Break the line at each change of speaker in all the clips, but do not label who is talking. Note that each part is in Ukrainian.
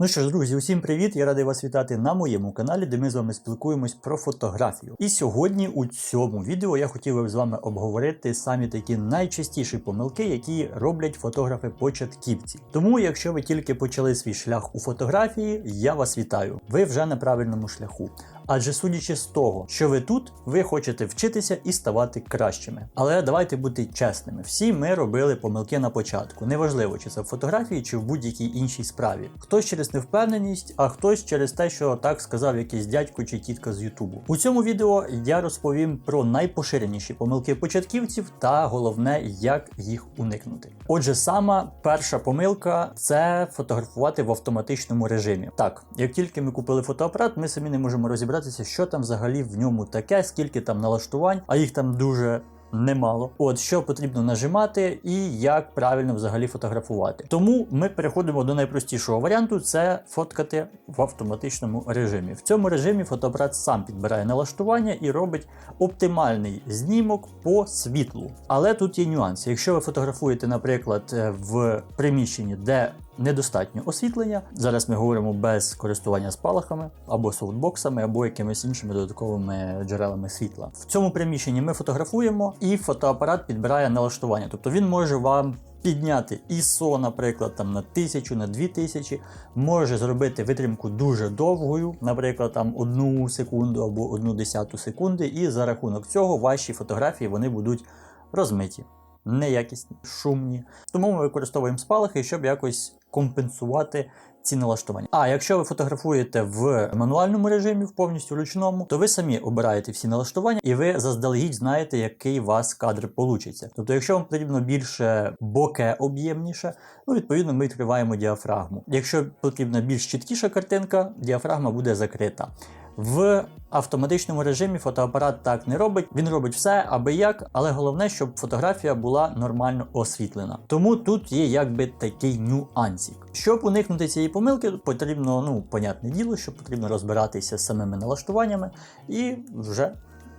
Ну що ж, друзі, усім привіт! Я радий вас вітати на моєму каналі, де ми з вами спілкуємось про фотографію. І сьогодні у цьому відео я хотів би з вами обговорити самі такі найчастіші помилки, які роблять фотографи-початківці. Тому, якщо ви тільки почали свій шлях у фотографії, я вас вітаю. Ви вже на правильному шляху. Адже судячи з того, що ви тут, ви хочете вчитися і ставати кращими. Але давайте бути чесними. Всі ми робили помилки на початку. Неважливо, чи це в фотографії, чи в будь-якій іншій справі. Хтось через невпевненість, а хтось через те, що так сказав якийсь дядько чи тітка з Ютубу. У цьому відео я розповім про найпоширеніші помилки початківців та головне, як їх уникнути. Отже, сама перша помилка це фотографувати в автоматичному режимі. Так, як тільки ми купили фотоапарат, ми самі не можемо розібратися, що там взагалі в ньому таке, скільки там налаштувань, а їх там дуже. Немало. От що потрібно нажимати і як правильно взагалі фотографувати. Тому ми переходимо до найпростішого варіанту: це фоткати в автоматичному режимі. В цьому режимі фотоапарат сам підбирає налаштування і робить оптимальний знімок по світлу. Але тут є нюанси. Якщо ви фотографуєте, наприклад, е, в приміщенні, де недостатньо освітлення. Зараз ми говоримо без користування спалахами або софтбоксами, або якимись іншими додатковими джерелами світла. В цьому приміщенні ми фотографуємо, і фотоапарат підбирає налаштування. Тобто він може вам. Підняти ISO, наприклад, там на 1000, на 2000, може зробити витримку дуже довгою, наприклад, там одну секунду або одну десяту секунди, і за рахунок цього ваші фотографії вони будуть розмиті неякісні, шумні. Тому ми використовуємо спалахи, щоб якось компенсувати ці налаштування. А якщо ви фотографуєте в мануальному режимі, в повністю ручному, то ви самі обираєте всі налаштування, і ви заздалегідь знаєте, який у вас кадр получиться. Тобто, якщо вам потрібно більше боке об'ємніше, ну відповідно ми відкриваємо діафрагму. Якщо потрібна більш чіткіша картинка, діафрагма буде закрита. В автоматичному режимі фотоапарат так не робить. Він робить все аби як, але головне, щоб фотографія була нормально освітлена. Тому тут є якби такий нюансик. Щоб уникнути цієї помилки, потрібно, ну, понятне діло, що потрібно розбиратися з самими налаштуваннями і вже.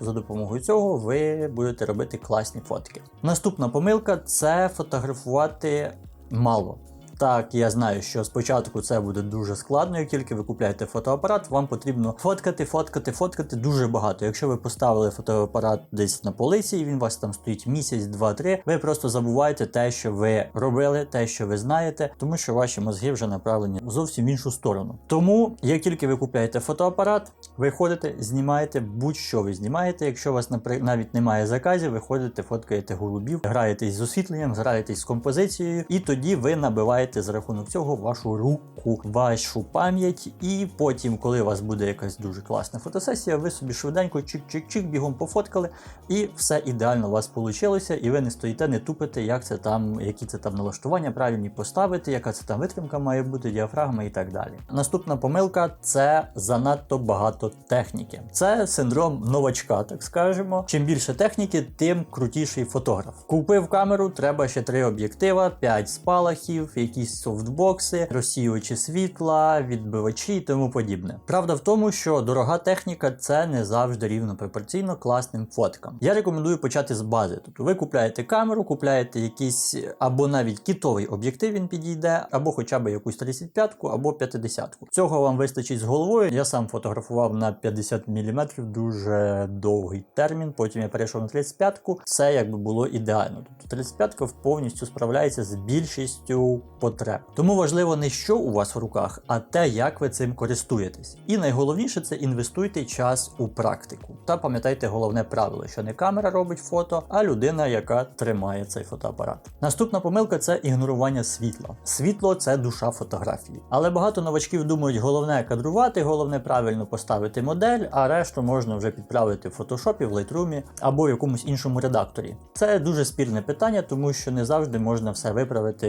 За допомогою цього ви будете робити класні фотки. Наступна помилка це фотографувати мало. Так, я знаю, що спочатку це буде дуже складно, як тільки ви купляєте фотоапарат, вам потрібно фоткати, фоткати, фоткати дуже багато. Якщо ви поставили фотоапарат десь на полиці, і він у вас там стоїть місяць, два-три, ви просто забуваєте те, що ви робили, те, що ви знаєте, тому що ваші мозги вже направлені зовсім в іншу сторону. Тому, як тільки ви купляєте фотоапарат, ви ходите, знімаєте будь-що ви знімаєте. Якщо у вас навіть немає заказів, ви ходите, фоткаєте голубів, граєтесь з освітленням, граєтесь з композицією, і тоді ви набиваєте за рахунок цього вашу руку, вашу пам'ять, і потім, коли у вас буде якась дуже класна фотосесія, ви собі швиденько чик-чик-чик бігом пофоткали, і все ідеально у вас вийшло, і ви не стоїте, не тупите, як це там, які це там налаштування правильні поставити, яка це там витримка має бути, діафрагма і так далі. Наступна помилка це занадто багато техніки. Це синдром новачка, так скажемо. Чим більше техніки, тим крутіший фотограф. Купив камеру, треба ще три об'єктива, 5 спалахів, якісь софтбокси, розсіювачі світла, відбивачі і тому подібне. Правда в тому, що дорога техніка це не завжди рівно пропорційно класним фоткам. Я рекомендую почати з бази. Тобто ви купляєте камеру, купляєте якийсь або навіть кітовий об'єктив, він підійде, або хоча б якусь 35-ку, або 50-ку. Цього вам вистачить з головою. Я сам фотографував на 50 мм дуже довгий термін. Потім я перейшов на 35-ку. Це якби було ідеально. Тобто 35-ка повністю справляється з більшістю потреб. Тому важливо не що у вас в руках, а те, як ви цим користуєтесь. І найголовніше це інвестуйте час у практику. Та пам'ятайте головне правило, що не камера робить фото, а людина, яка тримає цей фотоапарат. Наступна помилка це ігнорування світла. Світло це душа фотографії. Але багато новачків думають, головне кадрувати, головне правильно поставити модель, а решту можна вже підправити в фотошопі, в Lightroom або в якомусь іншому редакторі. Це дуже спірне питання, тому що не завжди можна все виправити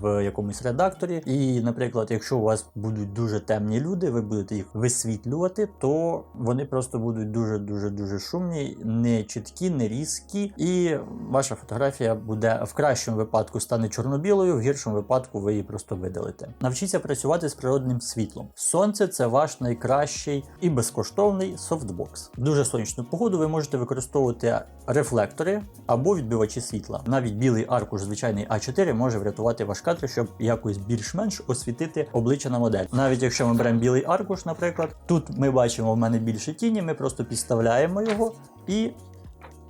в якомусь редакторі. І, наприклад, якщо у вас будуть дуже темні люди, ви будете їх висвітлювати, то вони просто будуть дуже дуже шумні, не чіткі, не різкі, і ваша фотографія буде в кращому випадку стане чорно-білою, в гіршому випадку ви її просто видалите. Навчіться працювати з природним світлом. Сонце це ваш найкращий і безкоштовний софтбокс. В дуже сонячну погоду ви можете використовувати рефлектори або відбивачі світла. Навіть білий аркуш, звичайний А4, може врятувати ваш кадр, щоб щоб якось більш-менш освітити обличчя на модель. Навіть якщо ми беремо білий аркуш, наприклад, тут ми бачимо в мене більше тіні, ми просто підставляємо його і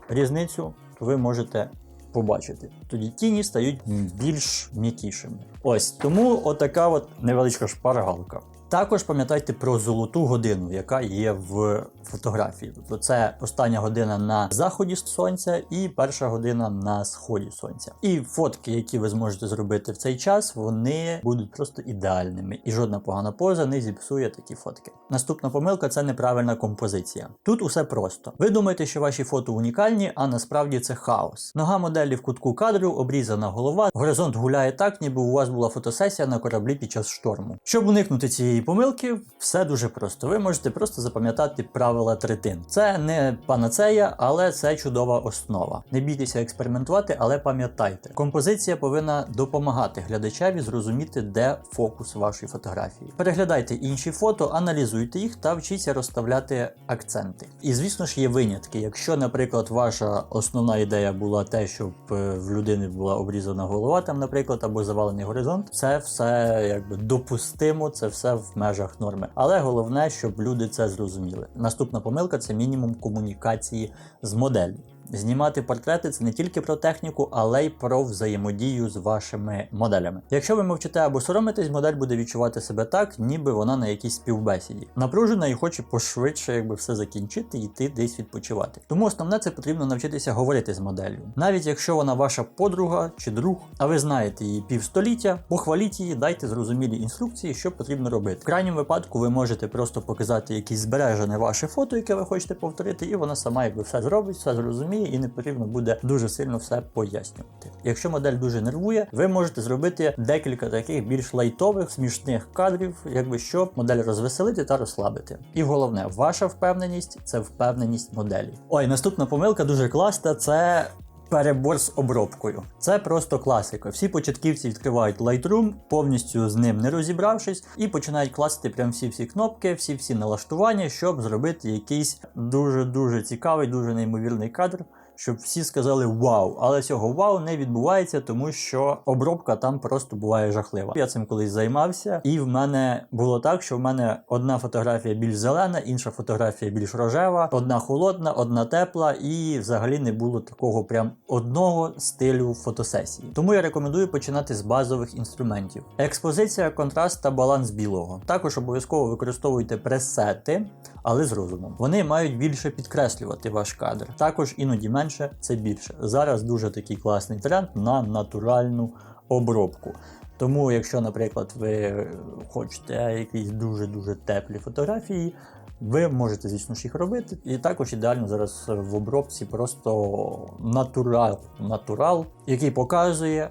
різницю ви можете побачити. Тоді тіні стають більш м'якішими. Ось тому отака от невеличка шпаргалка. Також пам'ятайте про золоту годину, яка є в фотографії. Тобто це остання година на заході сонця і перша година на сході сонця. І фотки, які ви зможете зробити в цей час, вони будуть просто ідеальними, і жодна погана поза не зіпсує такі фотки. Наступна помилка це неправильна композиція. Тут усе просто. Ви думаєте, що ваші фото унікальні, а насправді це хаос. Нога моделі в кутку кадру, обрізана голова, горизонт гуляє так, ніби у вас була фотосесія на кораблі під час шторму. Щоб уникнути цієї помилки, все дуже просто. Ви можете просто запам'ятати правила третин. Це не панацея, але це чудова основа. Не бійтеся експериментувати, але пам'ятайте, композиція повинна допомагати глядачеві зрозуміти, де фокус вашої фотографії. Переглядайте інші фото, аналізуйте їх та вчіться розставляти акценти. І звісно ж є винятки. Якщо, наприклад, ваша основна ідея була те, щоб е, в людини була обрізана голова, там, наприклад, або завалений горизонт, це все якби допустимо, це все в межах норми. Але головне, щоб люди це зрозуміли. Наступна помилка це мінімум комунікації з моделлю. Знімати портрети це не тільки про техніку, але й про взаємодію з вашими моделями. Якщо ви мовчите або соромитесь, модель буде відчувати себе так, ніби вона на якійсь співбесіді. Напружена і хоче пошвидше, якби все закінчити і йти десь відпочивати. Тому основне це потрібно навчитися говорити з моделлю. Навіть якщо вона ваша подруга чи друг, а ви знаєте її півстоліття, похваліть її, дайте зрозумілі інструкції, що потрібно робити. В крайньому випадку ви можете просто показати якесь збережене ваше фото, яке ви хочете повторити, і вона сама якби все зробить, все зрозуміє і не потрібно буде дуже сильно все пояснювати. Якщо модель дуже нервує, ви можете зробити декілька таких більш лайтових, смішних кадрів, якби щоб модель розвеселити та розслабити. І головне, ваша впевненість це впевненість моделі. Ой, наступна помилка дуже класна. Це перебор з обробкою. Це просто класика. Всі початківці відкривають Lightroom, повністю з ним не розібравшись, і починають класти прям всі-всі кнопки, всі-всі налаштування, щоб зробити якийсь дуже-дуже цікавий, дуже неймовірний кадр. Щоб всі сказали вау, але цього вау не відбувається, тому що обробка там просто буває жахлива. Я цим колись займався, і в мене було так, що в мене одна фотографія більш зелена, інша фотографія більш рожева, одна холодна, одна тепла, і взагалі не було такого прям одного стилю фотосесії. Тому я рекомендую починати з базових інструментів: експозиція, контраст та баланс білого. Також обов'язково використовуйте пресети, але з розумом. Вони мають більше підкреслювати ваш кадр. Також іноді менше це більше. Зараз дуже такий класний тренд на натуральну обробку. Тому, якщо, наприклад, ви хочете якісь дуже-дуже теплі фотографії, ви можете, звісно ж, їх робити. І також ідеально зараз в обробці просто натурал, натурал, який показує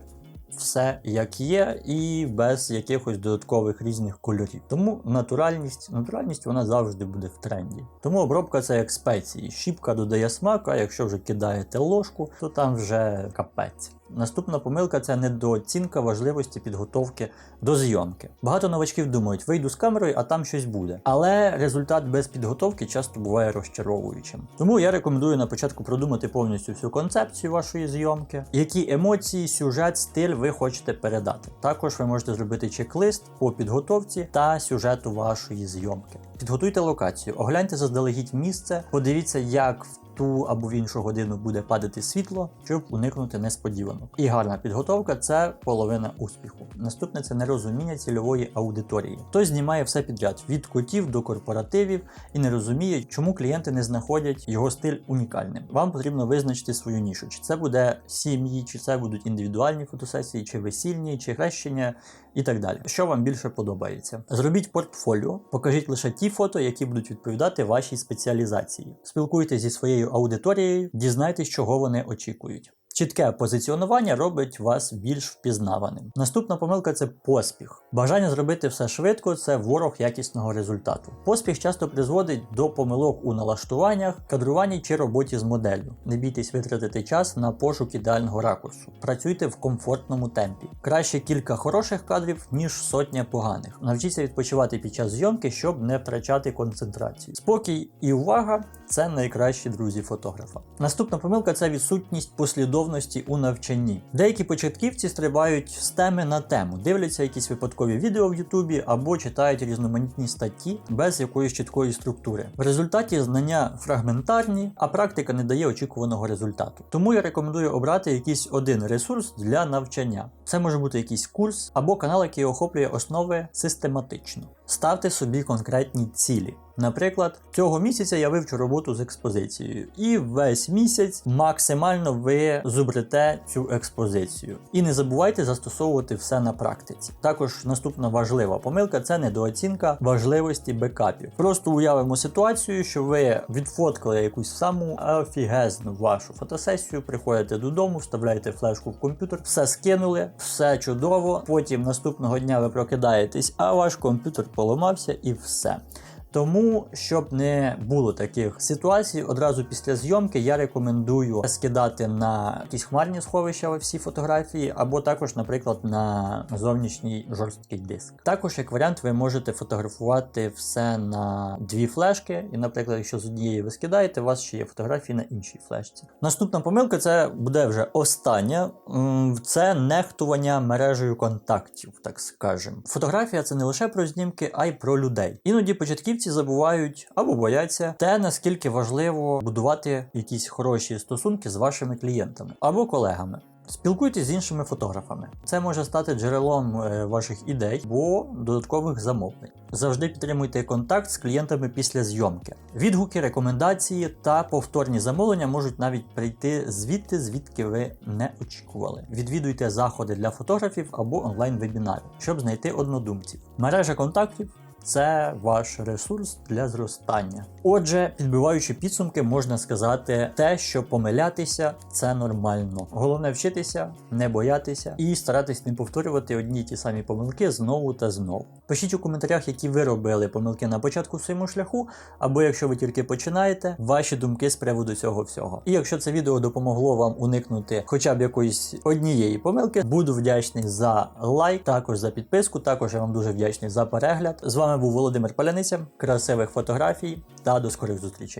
все як є, і без якихось додаткових різних кольорів. Тому натуральність, натуральність вона завжди буде в тренді. Тому обробка це як спеції. Щіпка додає смак, а якщо вже кидаєте ложку, то там вже капець. Наступна помилка це недооцінка важливості підготовки до зйомки. Багато новачків думають, вийду з камерою, а там щось буде. Але результат без підготовки часто буває розчаровуючим. Тому я рекомендую на початку продумати повністю всю концепцію вашої зйомки, які емоції, сюжет, стиль ви хочете передати. Також ви можете зробити чек-лист по підготовці та сюжету вашої зйомки. Підготуйте локацію, огляньте заздалегідь місце, подивіться, як в ту або в іншу годину буде падати світло, щоб уникнути несподіванок. І гарна підготовка це половина успіху. Наступне це нерозуміння цільової аудиторії. Хтось знімає все підряд від котів до корпоративів і не розуміє, чому клієнти не знаходять його стиль унікальним. Вам потрібно визначити свою нішу, чи це буде сім'ї, чи це будуть індивідуальні фотосесії, чи весільні, чи хрещення. І так далі, що вам більше подобається. Зробіть портфоліо, покажіть лише ті фото, які будуть відповідати вашій спеціалізації. Спілкуйтесь зі своєю аудиторією, дізнайтесь, чого вони очікують. Чітке позиціонування робить вас більш впізнаваним. Наступна помилка це поспіх. Бажання зробити все швидко це ворог якісного результату. Поспіх часто призводить до помилок у налаштуваннях, кадруванні чи роботі з моделлю. Не бійтесь витратити час на пошук ідеального ракурсу. Працюйте в комфортному темпі. Краще кілька хороших кадрів, ніж сотня поганих. Навчіться відпочивати під час зйомки, щоб не втрачати концентрацію. Спокій і увага це найкращі друзі фотографа. Наступна помилка це відсутність послідовності послідовності у навчанні. Деякі початківці стрибають з теми на тему, дивляться якісь випадкові відео в Ютубі або читають різноманітні статті без якоїсь чіткої структури. В результаті знання фрагментарні, а практика не дає очікуваного результату. Тому я рекомендую обрати якийсь один ресурс для навчання. Це може бути якийсь курс або канал, який охоплює основи систематично. Ставте собі конкретні цілі. Наприклад, цього місяця я вивчу роботу з експозицією, і весь місяць максимально ви зубрите цю експозицію. І не забувайте застосовувати все на практиці. Також наступна важлива помилка це недооцінка важливості бекапів. Просто уявимо ситуацію, що ви відфоткали якусь саму офігезну вашу фотосесію, приходите додому, вставляєте флешку в комп'ютер, все скинули, все чудово. Потім наступного дня ви прокидаєтесь, а ваш комп'ютер поламався і все. Тому, щоб не було таких ситуацій, одразу після зйомки я рекомендую скидати на якісь хмарні сховища всі фотографії, або також, наприклад, на зовнішній жорсткий диск. Також, як варіант, ви можете фотографувати все на дві флешки, і, наприклад, якщо з однієї ви скидаєте, у вас ще є фотографії на іншій флешці. Наступна помилка це буде вже остання. Це нехтування мережею контактів, так скажемо. Фотографія це не лише про знімки, а й про людей. Іноді початківці забувають або бояться те, наскільки важливо будувати якісь хороші стосунки з вашими клієнтами або колегами. Спілкуйтесь з іншими фотографами. Це може стати джерелом е, ваших ідей або додаткових замовлень. Завжди підтримуйте контакт з клієнтами після зйомки. Відгуки, рекомендації та повторні замовлення можуть навіть прийти звідти, звідки ви не очікували. Відвідуйте заходи для фотографів або онлайн-вебінари, щоб знайти однодумців. Мережа контактів це ваш ресурс для зростання. Отже, підбиваючи підсумки, можна сказати те, що помилятися це нормально. Головне вчитися, не боятися і старатись не повторювати одні й ті самі помилки знову та знову. Пишіть у коментарях, які ви робили помилки на початку своєму шляху, або якщо ви тільки починаєте, ваші думки з приводу цього всього. І якщо це відео допомогло вам уникнути хоча б якоїсь однієї помилки, буду вдячний за лайк, також за підписку. Також я вам дуже вдячний за перегляд. З вами був Володимир Паляниця, красивих фотографій та до скорих зустрічей.